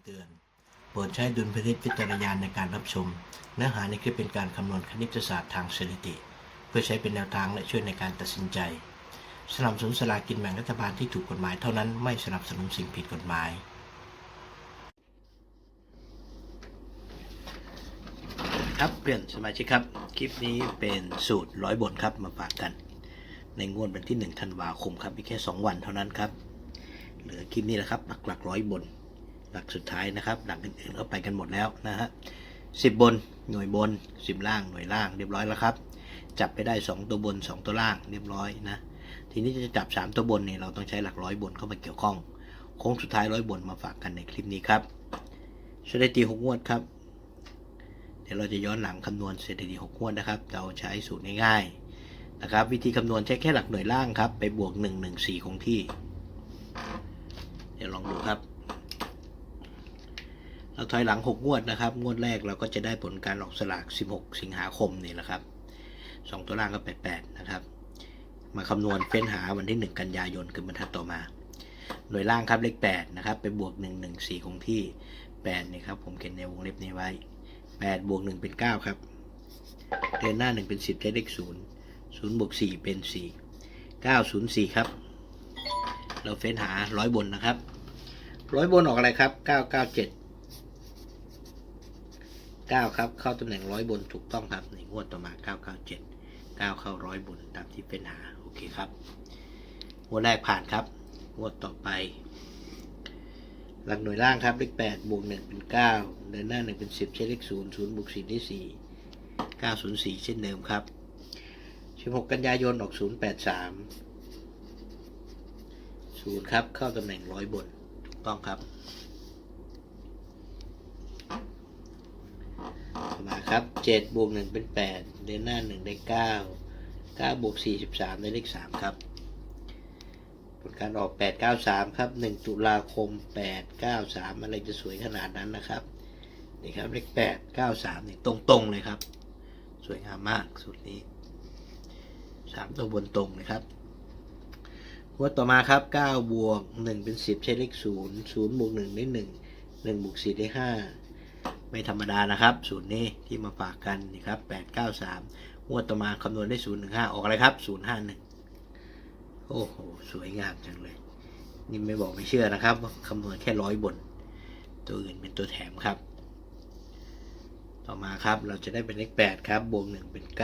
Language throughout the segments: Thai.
ำเตือน โปรดใช้ดุลพินิจวิจารณาในการรับชม เนื้อหาในคลิปเป็นการคำนวณคณิตศาสตร์ทางสถิติ เพื่อใช้เป็นแนวทางและช่วยในการตัดสินใจ สนับสนุนสลากินแบ่งรัฐบาลที่ถูกกฎหมายเท่านั้นไม่สนับสนุนสิ่งผิดกฎหมายครับเพื่อนสมาชิกครับ คลิปนี้เป็นสูตรร้อยบนครับมาฝากกัน ในงวดวันที่1ธันวาคมครับอีแค่ 2 วันเท่านั้นครับ เหลือคลิปนี้แหละครับหลักหลักร้อยบน หลักสุดท้ายนะครับ หลักอื่นๆก็ไปกันหมดแล้วนะฮะสิบบนหน่วยบนสิบล่างหน่วยล่างเรียบร้อยแล้วครับ จับไปได้ 2 ตัวบน 2 ตัวล่างเรียบร้อยนะทีนี้จะจับ 3 ตัวบนเนี่ยเราต้องใช้หลักร้อยบนเข้ามาเกี่ยวข้องโค้งสุดท้ายร้อยบนมาฝากกันในคลิปนี้ครับสถิติหกงวดครับ เดี๋ยวเราจะย้อนหลังคำนวณสถิติหกงวดนะครับ เราใช้สูตรง่ายๆนะครับ วิธีคำนวณใช้แค่หลักหน่วยล่างครับ ไปบวก 1 1 4 คงที่ เดี๋ยวลองดูครับ เราถอยหลัง 6 งวดนะครับ งวดแรกเราก็จะได้ผลการออกสลาก 16 สิงหาคมนี่แหละครับ 2 ตัวล่างก็ 88 นะครับ มาคำนวณเฟ้นหาวันที่ 1 กันยายนคือบรรทัดต่อมา หน่วยล่างครับเลข 8 นะครับ ไปบวก 1 1 4 คงที่ 8 นี่ครับ ผมเขียนในวงเล็บนี้ไว้ 8 บวก 1 เป็น 9 ครับ เดือนหน้า 1 เป็น 10ได้เลข 0 0บวก 4 เป็น 4 9 0 4 ครับ เราเฟ้นหาร้อยบนนะครับร้อยบนออกอะไรครับ 997 9 ครับ เข้าตำแหน่งร้อยบนถูกต้องครับในงวดต่อมา 997 9 เข้าร้อยบนตามที่เป็นหา โอเคครับงวดแรกผ่านครับงวดต่อไป หลักหน่วยล่างครับเลข8บวก1เป็น 9 เดินหน้า 1 เป็น 10 ใช้เลข0 0บวก4ได้4 904 เช่นเดิมครับ 16 กันยายนออก 083 0 ครับ เข้าตำแหน่งร้อยบนถูกต้องครับ มา ครับ7บวก1เป็น 8เดนหน้า 1 ได้ 9 9บวก43 ได้เลข 3 ครับ ผลการออก 893 ครับ 1 ตุลาคม 893 อะไรจะสวยขนาดนั้นนะครับ นี่ครับเลข 893นี่ตรงๆเลยครับ สวยงามมากสุดนี้ 3 ตัวบนตรงเลยครับงวดต่อมาครับ9บวก1เป็น 10 ใช้เลข 0 0บวก1ได้ 1 1บวก4ได้ 5 ไม่ธรรมดานะครับ สูตรนี้ที่มาฝากกันนี่ครับ893งวดต่อมาคำนวณได้ 0 1 5 ออกอะไรครับ 051 โอ้โห สวยงามจังเลย นี่ไม่บอกไม่เชื่อนะครับคำนวณแค่ร้อยบน ตัวอื่นเป็นตัวแถมครับ ต่อมาครับเราจะได้เป็นเลข8ครับบวก1เป็น 9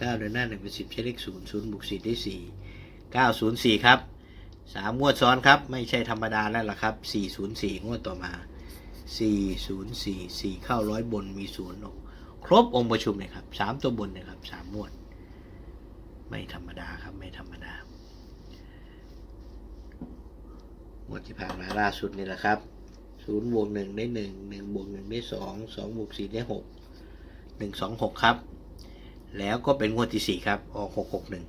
9เดินหน้า1เป็น10 ใช้เลข0 0บวก4ได้ 4 904 ครับ3งวดซ้อนครับ ไม่ใช่ธรรมดาแล้วล่ะครับ 404 งวดต่อมา 404 4 เข้าร้อยบนมีศูนย์ครบองค์ประชุมเลยครับ 3 ตัวบนเลยครับ3งวด ไม่ธรรมดาครับ ไม่ธรรมดางวดที่ผ่านมาล่าสุดนี่แหละครับศูนย์บวกหนึ่งได้หนึ่งหนึ่งบวกหนึ่งได้สองสองบวกสี่ได้หกหนึ่งสองหกครับ แล้วก็เป็นงวดที่สี่ครับ ออกหกหกหนึ่ง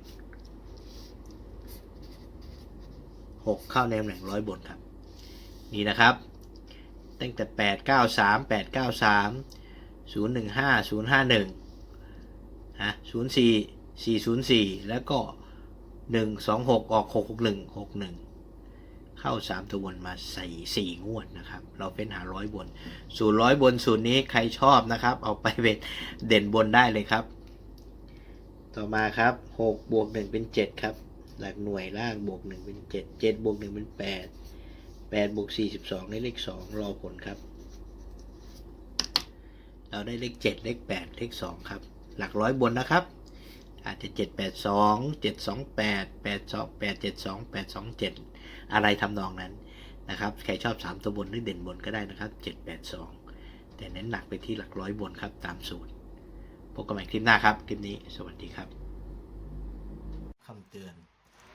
หกเข้าในตำแหน่งร้อยบนครับ นี่นะครับ ตั้งแต่แปดเก้าสามแปดเก้าสามศูนย์หนึ่งห้าศูนย์ห้าหนึ่งฮะศูนย์สี่สี่ศูนย์สี่แล้วก็หนึ่งสออกหกหกหนึ่งหกหนึ่งเข้าสามตัวบนมาใส่สี่งวดนะครับ เราเป็นหาร้อยบน สูตรร้อยบนสูตรนี้ใครชอบนะครับ เอาไปเป็นเด่นบนได้เลยครับ ต่อมาครับหกบวกหนึ่งเป็นเจ็ดครับ หลักหน่วยล่างบวกหนึ่งเป็นเจ็ดเจ็ดบวกหนึ่งเป็นแปดแปดบวกสี่สิบสองได้เลขสองรอผลครับ เราได้เลขเจ็ดเลขแปดเลขสองครับ หลักร้อยบนนะครับ อาจจะเจ็ดแปดสองเจ็ดสองแปดแปดสองแปดเจ็ดสองแปดสองเจ็ดอะไรทำนองนั้นนะครับ ใครชอบ 3 ตัวบนหรือเด่นบนก็ได้นะครับ 7 8 2 แต่เน้นหนักไปที่หลักร้อยบนครับตามสูตรพบกันใหม่คลิปหน้าครับ คลิปนี้สวัสดีครับคำเตือน